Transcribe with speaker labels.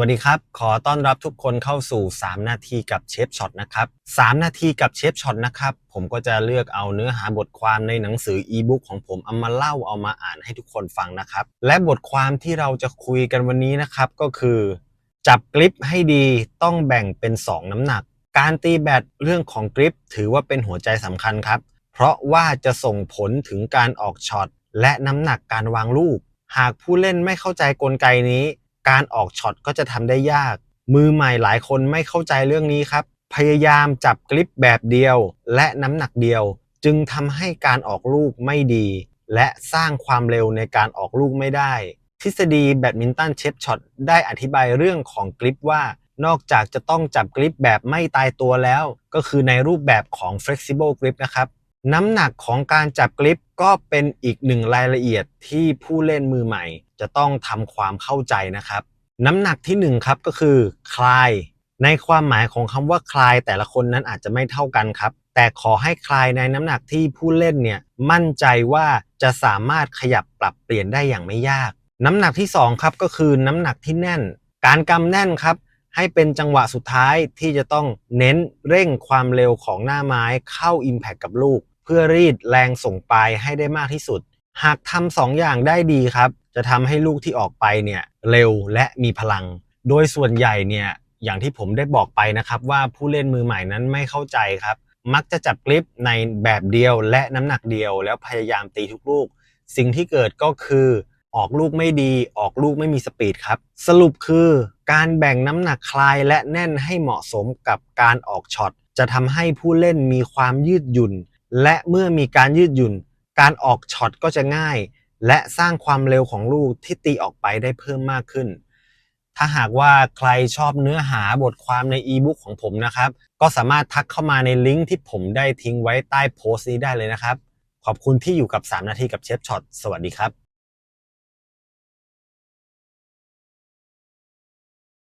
Speaker 1: วัสดีครับ ขอต้อนรับทุกคนเข้าสู่ 3 นาทีกับเชฟช็อตนะครับ3นาทีกับเชฟช็อตนะครับ ผมก็จะเลือกเอาเนื้อหาบทความในหนังสืออีบุ๊กของผมเอามาเล่าเอามาอ่านให้ทุกคนฟังนะครับ และบทความที่เราจะคุยกันวันนี้นะครับก็คือ จับกริปให้ดีต้องแบ่งเป็น 2 น้ำหนัก การตีแบตเรื่องของกริปถือว่าเป็นหัวใจสำคัญครับ เพราะว่าจะส่งผลถึงการออกช็อตและน้ำหนักการวางลูก หากผู้เล่นไม่เข้าใจกลไกนี้ การออกช็อตก็จะทำได้ยาก มือใหม่หลายคนไม่เข้าใจเรื่องนี้ครับ พยายามจับกลิปแบบเดียว และน้ำหนักเดียว จึงทำให้การออกลูกไม่ดี และสร้างความเร็วในการออกลูกไม่ได้ ทฤษฎีแบดมินตันเชฟช็อตได้อธิบายเรื่องของกลิปว่านอกจากจะต้องจับกริปแบบไม่ตายตัวแล้ว ก็คือในรูปแบบของ flexible grip นะครับ น้ำหนักของการจับกริปก็เป็นอีกหนึ่งรายละเอียดที่ผู้เล่นมือใหม่ จะต้องทำความเข้าใจนะครับ น้ำหนักที่หนึ่งครับก็คือคลาย ในความหมายของคำว่าคลายแต่ละคนนั้นอาจจะไม่เท่ากันครับ แต่ขอให้คลายในน้ำหนักที่ผู้เล่นเนี่ยมั่นใจว่าจะสามารถขยับปรับเปลี่ยนได้อย่างไม่ยาก น้ำหนักที่สองครับก็คือน้ำหนักที่แน่น การกำแน่นครับให้เป็นจังหวะสุดท้ายที่จะต้องเน้นเร่งความเร็วของหน้าไม้เข้า Impact กับลูก เพื่อรีดแรงส่งปลายให้ได้มากที่สุด หากทำสองอย่างได้ดีครับ จะทำให้ลูกที่ออกไปเนี่ยเร็วและมีพลัง โดยส่วนใหญ่เนี่ยอย่างที่ผมได้บอกไปนะครับ ว่าผู้เล่นมือใหม่นั้นไม่เข้าใจครับ มักจะจับกลิปในแบบเดียวและน้ำหนักเดียว แล้วพยายามตีทุกลูก สิ่งที่เกิดก็คือออกลูกไม่ดีออกลูกไม่มีสปีดครับ สรุปคือการแบ่งน้ำหนักคลายและแน่นให้เหมาะสมกับการออกช็อตจะทำให้ผู้เล่นมีความยืดหยุ่น และเมื่อมีการยืดหยุ่น การออกช็อตก็จะง่าย และสร้างความเร็วของลูกที่ตีออกไปได้เพิ่มมากขึ้น ถ้าหากว่าใครชอบเนื้อหาบทความในอีบุ๊กของผมนะครับ ก็สามารถทักเข้ามาในลิงก์ที่ผมได้ทิ้งไว้ใต้โพสต์นี้ได้เลยนะครับ ขอบคุณที่อยู่กับ 3 นาทีกับเชฟช็อตสวัสดีครับ